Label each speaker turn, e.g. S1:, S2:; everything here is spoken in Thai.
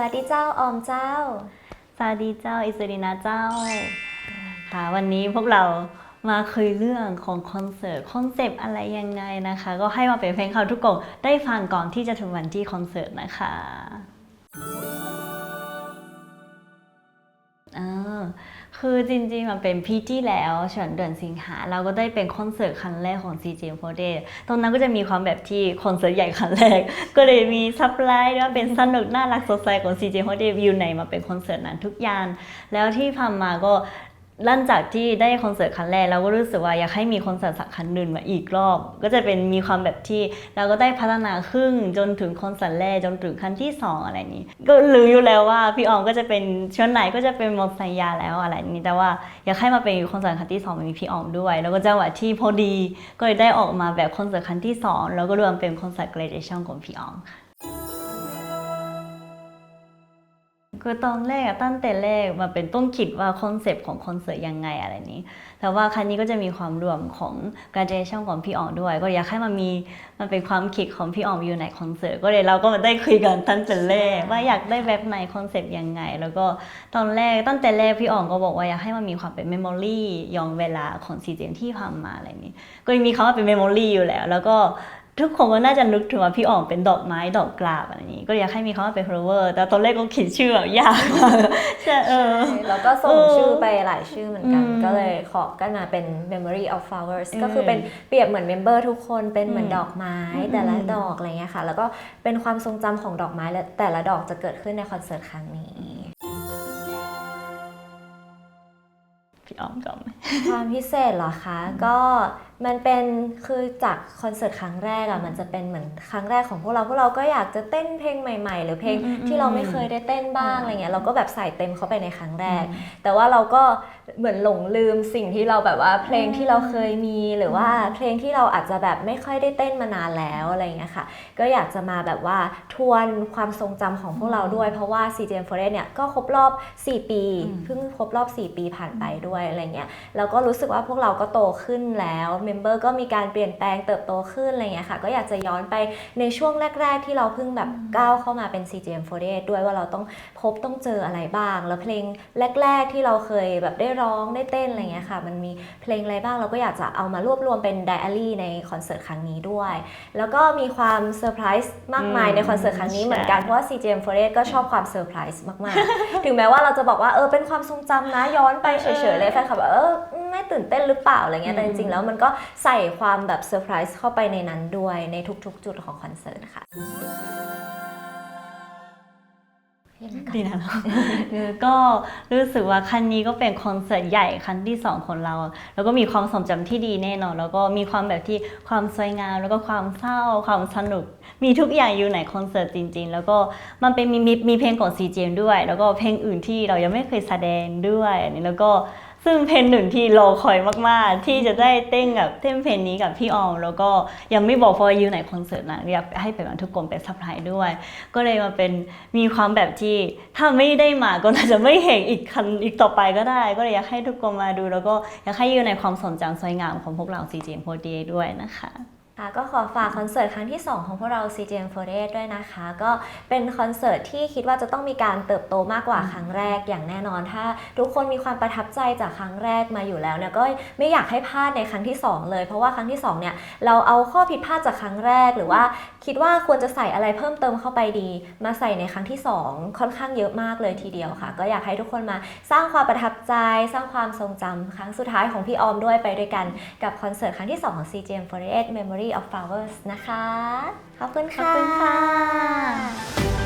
S1: วัสดีเจ้าออมเจ้า
S2: สวัสดีเจ้าอิสรินาเจ้า ค่ะวันนี้พวกเรามาคุยเรื่องของคอนเสิร์ตคอนเซปต์อะไรยังไงนะคะ ก็ให้มาเป็นเพลงเขาทุกคนได้ฟังก่อนที่จะถึงวันที่คอนเสิร์ตนะคะ คือจริงๆ มันเป็นพีที่แล้วเฉินเดือนสิงหา เราก็ได้เป็นคอนเสิร์ตครั้งแรกของ CJ4 Day ตรงนั้นก็จะมีความแบบที่คอนเสิร์ตใหญ่ครั้งแรก ก็เลยมีซับไลท์ว่าเป็นสนุกน่ารักสดใสของ CJ4 Day อยู่ในมาเป็นคอนเสิร์ตนั้นทุกยาน แล้วที่ทำมาก็ ลังจากที่ได้คอนเสิร์ตครั้งแรกเราก็รู้สึกว่าอยากให้มีคอนเสิร์ตสักครั้งหนึ่งมาอีกรอบ ก็จะเป็นมีความแบบที่เราก็ได้พัฒนาขึ้นจนถึงคอนเสิร์ตแรกจนถึงครั้งที่สองอะไรนี้ ก็รู้อยู่แล้วว่าพี่ออมก็จะเป็นช่วงไหนก็จะเป็นหมดสัญญาแล้วอะไรนี้แต่ว่าอยากให้มาเป็นคอนเสิร์ตครั้งที่สองมีพี่ออมด้วย แล้วก็จังหวะที่พอดีก็เลยได้ออกมาแบบคอนเสิร์ตครั้งที่สองแล้วก็รวมเป็นคอนเสิร์ต graduation ของพี่ออมค่ะ คือตอนแรกอะตั้งแต่แรกมาเป็นต้องคิดว่าคอนเซปต์ของคอนเสิร์ตยังไงอะไรนี้ แต่ว่าครั้งนี้ก็จะมีความรวมของ graduation ของพี่อ๋องด้วย ก็อยากให้มันมีมันเป็นความคิดของพี่อ๋องอยู่ในคอนเสิร์ตก็เลยเราก็มาได้คุยกันตั้งแต่แรกว่าอยากได้แบบไหนคอนเซปต์ยังไง แล้วก็ตอนแรกตั้งแต่แรกพี่อ๋องก็บอกว่าอยากให้มันมีความเป็น memory ย้อนเวลาของซีเจนที่ผ่านมาอะไรนี้ ก็มีคำว่าเป็น memory อยู่แล้ว แล้วก็ ทุกคนก็น่าจะนึกถึงว่าพี่อ๋องเป็นดอกไม้ดอกกลาบอะไรนี้ ก็อยากให้มีคำว่าเป็น flower แต่ตอนแรกก็คิดชื่อแบบยากมากใช่เออ
S1: แล้วก็ส่ง
S2: เออ
S1: ชื่อไปหลายชื่อเหมือนกัน
S2: อืม
S1: ก็เลยขอกันมาเป็น memory of flowers
S2: อืม
S1: ก็คือเป็นเปรียบเหมือนเมมเบอร์ทุกคนเป็นเหมือน
S2: อืม
S1: ดอกไม้
S2: อืม
S1: แต่ละ
S2: อืม
S1: ดอกอะไรเงี้ยค่ะ แล้วก็เป็นความทรงจำของดอกไม้และแต่ละดอกจะเกิดขึ้นในคอนเสิร์ตครั้งนี้
S2: พี่อ๋องก่อนไหม
S1: ความพิเศษเหรอคะ ก็ มันเป็นคือจากคอนเสิร์ตครั้งแรกอะมันจะเป็นเหมือนครั้งแรกของพวกเราพวกเราก็อยากจะเต้นเพลงใหม่ ๆ หรือเพลง
S2: อืมอืม
S1: ที่เราไม่เคยได้เต้นบ้าง
S2: อืม
S1: อะไรเงี้ยเราก็แบบใส่เต็มเข้าไปในครั้งแรก แต่ว่าเราก็เหมือนหลงลืมสิ่งที่เราแบบว่าเพลงที่เราเคยมีหรือว่าเพลงที่เราอาจจะแบบไม่ค่อยได้เต้นมานานแล้วอะไรเงี้ยค่ะ ก็อยากจะมาแบบว่าทวนความทรงจำของพวกเราด้วย เพราะว่า CGM Forest เนี่ยก็ครบรอบ 4 ปี
S2: อืม
S1: เพิ่งครบรอบ 4 ปีผ่านไปด้วยอะไรเงี้ยแล้วก็รู้สึกว่าพวกเราก็โตขึ้นแล้วเมมเบอร์ก็มีการเปลี่ยนแปลงเติบโตขึ้นอะไรเงี้ยค่ะ ก็อยากจะย้อนไปในช่วงแรก ๆ ที่เราเพิ่งแบบก้าวเข้ามาเป็น CGM48 ด้วยว่าเราต้องพบต้องเจออะไรบ้าง แล้วเพลงแรก ๆ ที่เราเคยแบบได้ร้องได้เต้นอะไรเงี้ยค่ะ มันมีเพลงอะไรบ้างเราก็อยากจะเอามารวบรวมเป็นไดอารี่ในคอนเสิร์ตครั้งนี้ด้วย แล้วก็มีความเซอร์ไพรส์มากมาย
S2: อืม
S1: ในคอนเสิร์ตครั้งนี้เหมือนกัน
S2: ใช่
S1: เพราะว่า CGM48 ก็ชอบความเซอร์ไพรส์มากๆ ถึงแม้ว่าเราจะบอกว่าเออเป็นความทรงจำนะย้อนไปเฉยๆเลยแฟนคลับแบบเออไม่ตื่นเต้นหรือเปล่าอะไรเงี้ยแต่จริงๆแล้วมันก็ใส่ความแบบเซอร์ไพรส์เข้าไปในนั้นด้วยในทุกๆ จุดของคอนเสิร์ตค่ะ
S2: ดีนะเออก็รู้สึกว่าครั้งนี้ก็เป็นคอนเสิร์ตใหญ่ครั้งที่สองของเรา แล้วก็มีความทรงจำที่ดีแน่นอน แล้วก็มีความแบบที่ความสวยงามแล้วก็ความเศร้า ความสนุก มีทุกอย่างอยู่ในคอนเสิร์ตจริง ๆ แล้วก็มันเป็นมีมีเพลงของ CGM ด้วย แล้วก็เพลงอื่นที่เรายังไม่เคยแสดงด้วยอันนี้แล้วก็ ซึ่งเพลงหนึ่งที่รอคอยมาก ๆ ที่จะได้เต้นกับเต้นเพลงนี้กับพี่ออม แล้วก็ยังไม่บอกเพราะอยู่ในคอนเสิร์ตนะอยากให้เป็นทุกคนเป็นซัพพลายด้วย ก็เลยมาเป็นมีความแบบที่ถ้าไม่ได้มาก็อาจจะไม่เห็นอีกคันอีกต่อไปก็ได้ ก็เลยอยากให้ทุกคนมาดู แล้วก็อยากให้อยู่ในความสนใจสวยงามของพวกเรา CGM โพดีด้วยนะคะ
S1: ก็ขอฝากคอนเสิร์ตครั้งที่ 2 ของพวกเรา CGM48 ด้วยนะคะ ก็เป็นคอนเสิร์ตที่คิดว่าจะต้องมีการเติบโตมากกว่าครั้งแรกอย่างแน่นอน ถ้าทุกคนมีความประทับใจจากครั้งแรกมาอยู่แล้วเนี่ยก็ไม่อยากให้พลาดในครั้งที่ 2 เลย เพราะว่าครั้งที่2เนี่ยเราเอาข้อผิดพลาดจากครั้งแรก หรือว่าคิดว่าควรจะใส่อะไรเพิ่มเติมเข้าไปดี มาใส่ในครั้งที่ 2 ค่อนข้างเยอะมากเลยทีเดียวค่ะ ก็อยากให้ทุกคนมาสร้างความประทับใจ สร้างความทรงจำครั้งสุดท้ายของพี่ออมด้วยไปด้วยกันกับคอนเสิร์ตครั้งที่ 2 ของ CGM48 Memory Diary of Flowers นะคะ ขอบคุณค่ะ
S2: ขอบคุณค่ะ